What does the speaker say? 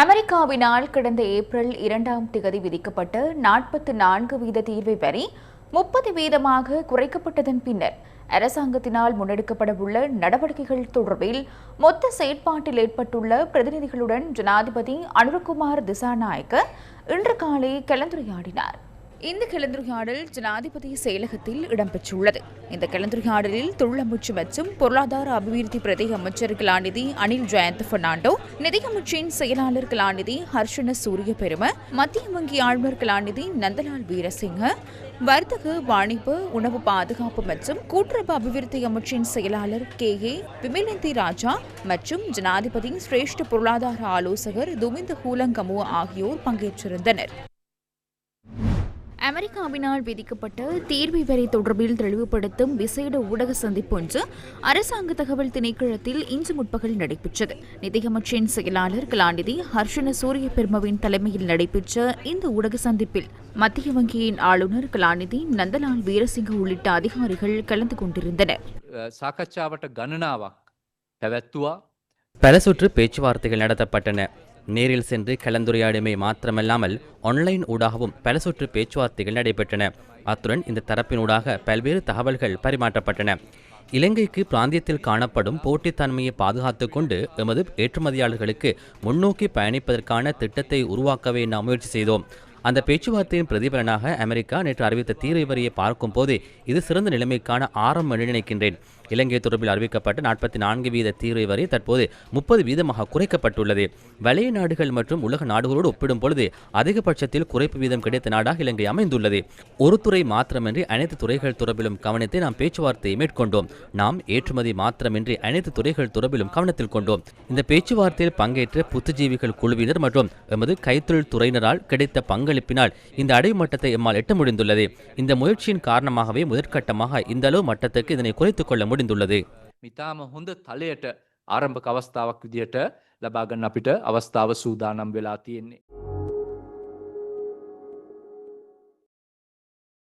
அமெரிக்காவினால் கடந்த ஏப்ரல் இரண்டாம் திகதி விதிக்கப்பட்ட நாற்பத்து நான்கு வீத தீர்வை வரி முப்பது வீதமாக குறைக்கப்பட்டதன் பின்னர் அரசாங்கத்தினால் முன்னெடுக்கப்படவுள்ள நடவடிக்கைகள் தொடர்பில் மொத்த செயற்பாட்டில் ஏற்பட்டுள்ள பிரதிநிதிகளுடன் ஜனாதிபதி அனுரகுமார் திசாநாயக்க இன்று காலை கலந்துரையாடினார். இந்த கலந்துரையாடல் ஜனாதிபதி செயலகத்தில் இடம்பெற்றுள்ளது. இந்த கலந்துரையாடலில் தொழிலமைச்சு மற்றும் பொருளாதார அபிவிருத்தி பிரதி அமைச்சர் கலாநிதி அனில் ஜெயந்த் பெர்னாண்டோ நிதியமைச்சின் செயலாளர் கலாநிதி ஹர்ஷன சூரிய பெரும மத்திய வங்கி ஆளுநர் கலாநிதி நந்தலால் வீரசிங்க வர்த்தக வாணிப உணவு பாதுகாப்பு மற்றும் கூட்டுறவு அபிவிருத்தி அமைச்சின் செயலாளர் கே. ஏ. விமலந்தி ராஜா மற்றும் ஜனாதிபதி சிரேஷ்ட பொருளாதார ஆலோசகர் துமிந்த ஹூலங்கமு ஆகியோர் பங்கேற்றிருந்தனர். அமெரிக்காவினால் விதிக்கப்பட்ட தேர்வு வரி தொடர்பில் தெளிவுபடுத்தும் விசேட ஊடக சந்திப்பு ஒன்று அரசாங்க தகவல் திணைக்களத்தில் இன்று முற்பகல் நடைபெற்றது. நிதியமைச்சின் செயலாளர் கலாநிதி ஹர்ஷன சூரிய பெருமவின் தலைமையில் நடைபெற்ற இந்த ஊடக சந்திப்பில் மத்திய வங்கியின் ஆளுநர் கலாநிதி நந்தலால் வீரசிங்க உள்ளிட்ட அதிகாரிகள் கலந்து கொண்டிருந்தனர். பல சுற்று பேச்சுவார்த்தைகள் நடத்தப்பட்டன. நேரில் சென்று கலந்துரையாடுமை மாத்திரமல்லாமல் ஆன்லைன் ஊடாகவும் பல சுற்று பேச்சுவார்த்தைகள் நடைபெற்றன. அத்துடன் இந்த தரப்பினூடாக பல்வேறு தகவல்கள் பரிமாற்றப்பட்டன. இலங்கைக்கு பிராந்தியத்தில் காணப்படும் போட்டித்தன்மையை பாதுகாத்துக் கொண்டு எமது ஏற்றுமதியாளர்களுக்கு முன்னோக்கி பயணிப்பதற்கான திட்டத்தை உருவாக்கவே நாம் முயற்சி செய்தோம். அந்த பேச்சுவார்த்தையின் பிரதிபலனாக அமெரிக்கா நேற்று அறிவித்த தீரை வரியை பார்க்கும்போது இது சிறந்த நிலைமைக்கான ஆரம்பம் என்று நினைக்கின்றேன். இலங்கை தொடர்பில் அறிவிக்கப்பட்ட நாற்பத்தி நான்கு வீத தீரை வரி தற்போது முப்பது வீதமாக குறைக்கப்பட்டுள்ளது. வளைய நாடுகள் மற்றும் உலக நாடுகளோடு ஒப்பிடும் பொழுது அதிகபட்சத்தில் குறைப்பு வீதம் கிடைத்த நாடாக இலங்கை அமைந்துள்ளது. ஒரு துறை மாத்திரமின்றி அனைத்து துறைகள் தொடர்பிலும் கவனித்து நாம் பேச்சுவார்த்தையை மேற்கொண்டோம். நாம் ஏற்றுமதி மாத்திரமின்றி அனைத்து துறைகள் தொடர்பிலும் கவனத்தில் கொண்டோம். இந்த பேச்சுவார்த்தையில் பங்கேற்ற புத்துஜீவிகள் குழுவினர் மற்றும் எமது கைத்தொழில் துறையினரால் கிடைத்த பங்கு பங்களிப்பினால் இந்த அடைவு மட்டத்தை எம்மால் எட்ட முடிந்துள்ளது இந்த முயற்சியின் காரணமாகவே முதற்கட்டமாக இந்த அளவு மட்டத்துக்கு இதனை குறைத்துக் கொள்ள முடிந்துள்ளது මිතාම හොඳ තලයට ආරම්භක අවස්ථාවක් විදිහට ලබාගන්න අපිට අවස්ථාව සූදානම් වෙලා තියෙන්නේ.